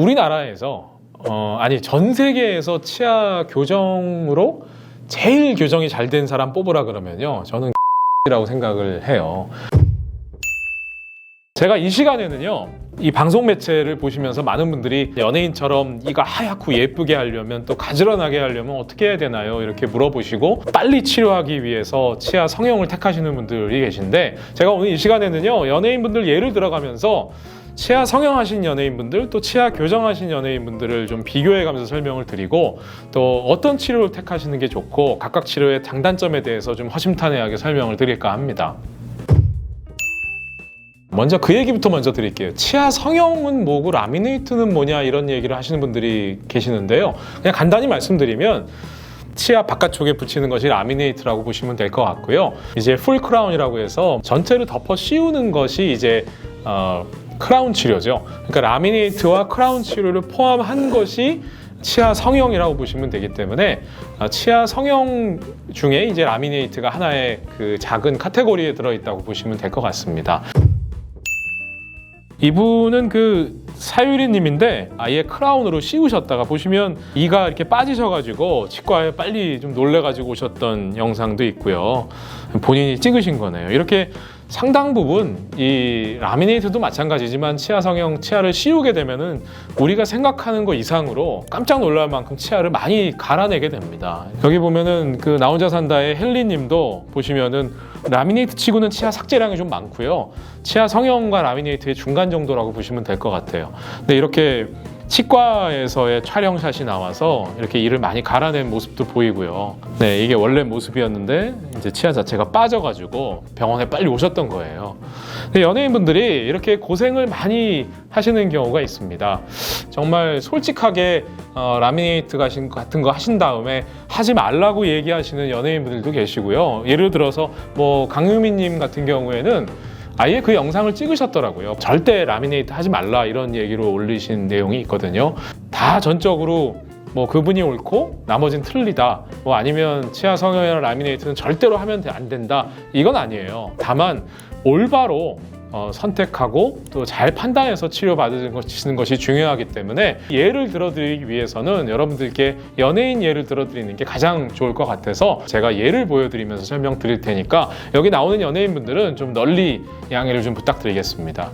우리나라에서 어, 아니 전 세계에서 치아 교정으로 제일 교정이 잘 된 사람 뽑으라 그러면요 저는 라고 생각을 해요. 제가 이 시간에는요 이 방송 매체를 보시면서 많은 분들이 연예인처럼 이가 하얗고 예쁘게 하려면 또 가지런하게 하려면 어떻게 해야 되나요 이렇게 물어보시고 빨리 치료하기 위해서 치아 성형을 택하시는 분들이 계신데 제가 오늘 이 시간에는요 연예인분들 예를 들어가면서 치아 성형하신 연예인분들 또 치아 교정하신 연예인분들을 좀 비교해가면서 설명을 드리고 또 어떤 치료를 택하시는 게 좋고 각각 치료의 장단점에 대해서 좀 허심탄회하게 설명을 드릴까 합니다. 먼저 그 얘기부터 먼저 드릴게요. 치아 성형은 뭐고 라미네이트는 뭐냐 이런 얘기를 하시는 분들이 계시는데요. 그냥 간단히 말씀드리면 치아 바깥쪽에 붙이는 것이 라미네이트라고 보시면 될 것 같고요. 이제 풀 크라운이라고 해서 전체를 덮어 씌우는 것이 이제 어, 크라운 치료죠. 그러니까 라미네이트와 크라운 치료를 포함한 것이 치아 성형이라고 보시면 되기 때문에 어, 치아 성형 중에 이제 라미네이트가 하나의 그 작은 카테고리에 들어 있다고 보시면 될 것 같습니다. 이분은 그 사유리님인데 아예 크라운으로 씌우셨다가 보시면 이가 이렇게 빠지셔가지고 치과에 빨리 좀 놀래가지고 오셨던 영상도 있고요. 본인이 찍으신 거네요. 이렇게 상당 부분 이 라미네이트도 마찬가지지만 치아 성형 치아를 씌우게 되면은 우리가 생각하는 것 이상으로 깜짝 놀랄 만큼 치아를 많이 갈아내게 됩니다. 여기 보면은 그 나 혼자 산다의 헬리님도 보시면은 라미네이트 치고는 치아 삭제량이 좀 많고요. 치아 성형과 라미네이트의 중간 정도라고 보시면 될 것 같아요. 근데 이렇게 치과에서의 촬영샷이 나와서 이렇게 이를 많이 갈아낸 모습도 보이고요. 네, 이게 원래 모습이었는데 이제 치아 자체가 빠져가지고 병원에 빨리 오셨던 거예요. 연예인분들이 이렇게 고생을 많이 하시는 경우가 있습니다. 정말 솔직하게 어, 라미네이트 같은 거 하신 다음에 하지 말라고 얘기하시는 연예인분들도 계시고요. 예를 들어서 뭐 강유미님 같은 경우에는 아예 그 영상을 찍으셨더라고요. 절대 라미네이트 하지 말라 이런 얘기로 올리신 내용이 있거든요. 다 전적으로 뭐 그분이 옳고 나머진 틀리다. 뭐 아니면 치아 성형이나 라미네이트는 절대로 하면 안 된다. 이건 아니에요. 다만 올바로 어, 선택하고 또 잘 판단해서 치료받는 것이, 것이 중요하기 때문에 예를 들어드리기 위해서는 여러분들께 연예인 예를 들어드리는 게 가장 좋을 것 같아서 제가 예를 보여드리면서 설명드릴 테니까 여기 나오는 연예인분들은 좀 널리 양해를 좀 부탁드리겠습니다.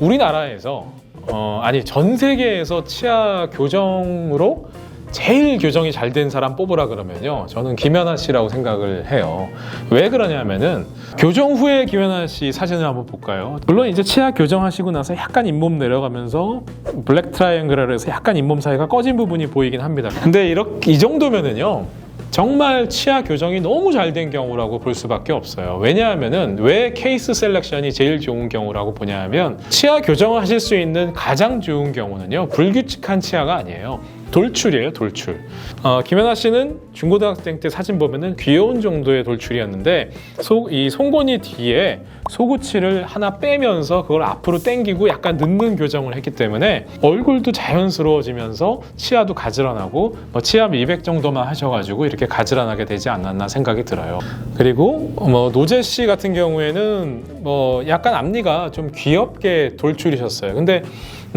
우리나라에서 어, 아니 전 세계에서 치아 교정으로 제일 교정이 잘 된 사람 뽑으라 그러면요. 저는 김연아 씨라고 생각을 해요. 왜 그러냐면은 교정 후에 김연아 씨 사진을 한번 볼까요? 물론 이제 치아 교정하시고 나서 약간 잇몸 내려가면서 블랙 트라이앵글이라 해서 약간 잇몸 사이가 꺼진 부분이 보이긴 합니다. 근데 이렇게 이 정도면은요. 정말 치아 교정이 너무 잘 된 경우라고 볼 수밖에 없어요. 왜냐하면은 왜 케이스 셀렉션이 제일 좋은 경우라고 보냐면 치아 교정을 하실 수 있는 가장 좋은 경우는요. 불규칙한 치아가 아니에요. 돌출이에요, 돌출. 어, 김연아 씨는 중고등학생 때 사진 보면은 귀여운 정도의 돌출이었는데 속, 이 송곳니 뒤에 소구치를 하나 빼면서 그걸 앞으로 당기고 약간 늦는 교정을 했기 때문에 얼굴도 자연스러워지면서 치아도 가지런하고 뭐 치아 미백 정도만 하셔가지고 이렇게 가지런하게 되지 않았나 생각이 들어요. 그리고 뭐 노재 씨 같은 경우에는 뭐 약간 앞니가 좀 귀엽게 돌출이셨어요. 근데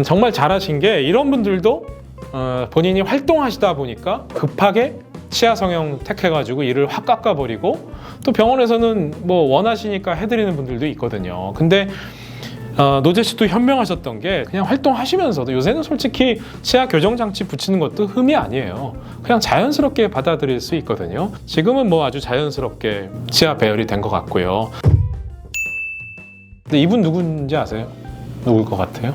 정말 잘하신 게 이런 분들도 어, 본인이 활동하시다 보니까 급하게 치아 성형 택해가지고 이를 확 깎아버리고 또 병원에서는 뭐 원하시니까 해드리는 분들도 있거든요. 근데 어, 노재 씨도 현명하셨던 게 그냥 활동하시면서도 요새는 솔직히 치아 교정 장치 붙이는 것도 흠이 아니에요. 그냥 자연스럽게 받아들일 수 있거든요. 지금은 뭐 아주 자연스럽게 치아 배열이 된 것 같고요. 근데 이분 누군지 아세요? 누굴 것 같아요?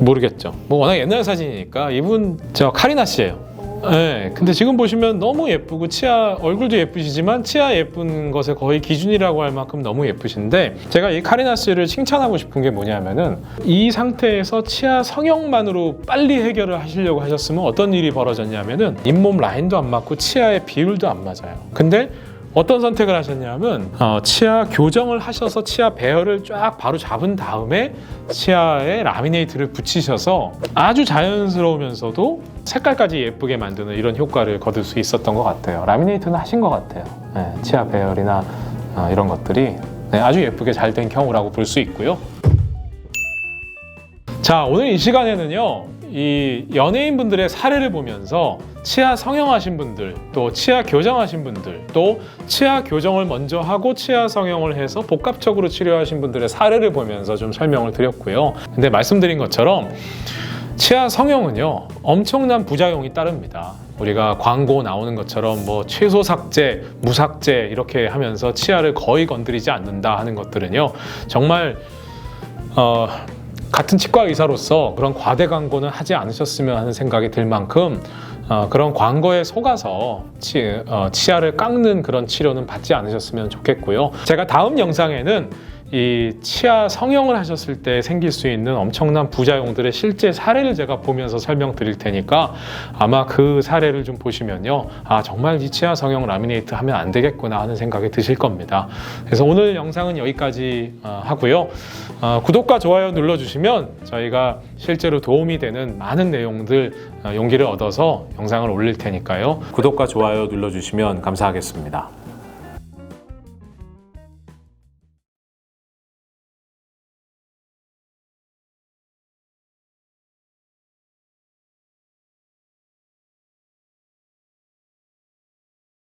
모르겠죠. 뭐 워낙 옛날 사진이니까 이분 저 카리나 씨예요. 네, 근데 지금 보시면 너무 예쁘고 치아 얼굴도 예쁘시지만 치아 예쁜 것의 거의 기준이라고 할 만큼 너무 예쁘신데 제가 이 카리나 씨를 칭찬하고 싶은 게 뭐냐면은 이 상태에서 치아 성형만으로 빨리 해결을 하시려고 하셨으면 어떤 일이 벌어졌냐면은 잇몸 라인도 안 맞고 치아의 비율도 안 맞아요. 근데 어떤 선택을 하셨냐면 어, 치아 교정을 하셔서 치아 배열을 쫙 바로 잡은 다음에 치아에 라미네이트를 붙이셔서 아주 자연스러우면서도 색깔까지 예쁘게 만드는 이런 효과를 거둘 수 있었던 것 같아요. 라미네이트는 하신 것 같아요. 네, 치아 배열이나 어, 이런 것들이 네, 아주 예쁘게 잘 된 경우라고 볼 수 있고요. 자, 오늘 이 시간에는요, 이 연예인분들의 사례를 보면서 치아 성형하신 분들, 또 치아 교정하신 분들, 또 치아 교정을 먼저 하고 치아 성형을 해서 복합적으로 치료하신 분들의 사례를 보면서 좀 설명을 드렸고요. 근데 말씀드린 것처럼 치아 성형은요, 엄청난 부작용이 따릅니다. 우리가 광고 나오는 것처럼 뭐 최소 삭제, 무삭제 이렇게 하면서 치아를 거의 건드리지 않는다 하는 것들은요, 정말 어, 같은 치과 의사로서 그런 과대 광고는 하지 않으셨으면 하는 생각이 들 만큼 어, 그런 광고에 속아서 치, 어, 치아를 깎는 그런 치료는 받지 않으셨으면 좋겠고요. 제가 다음 영상에는 이 치아 성형을 하셨을 때 생길 수 있는 엄청난 부작용들의 실제 사례를 제가 보면서 설명드릴 테니까 아마 그 사례를 좀 보시면요. 아, 정말 이 치아 성형 라미네이트 하면 안 되겠구나 하는 생각이 드실 겁니다. 그래서 오늘 영상은 여기까지 어, 하고요. 어, 구독과 좋아요 눌러주시면 저희가 실제로 도움이 되는 많은 내용들 어, 용기를 얻어서 영상을 올릴 테니까요. 구독과 좋아요 눌러주시면 감사하겠습니다.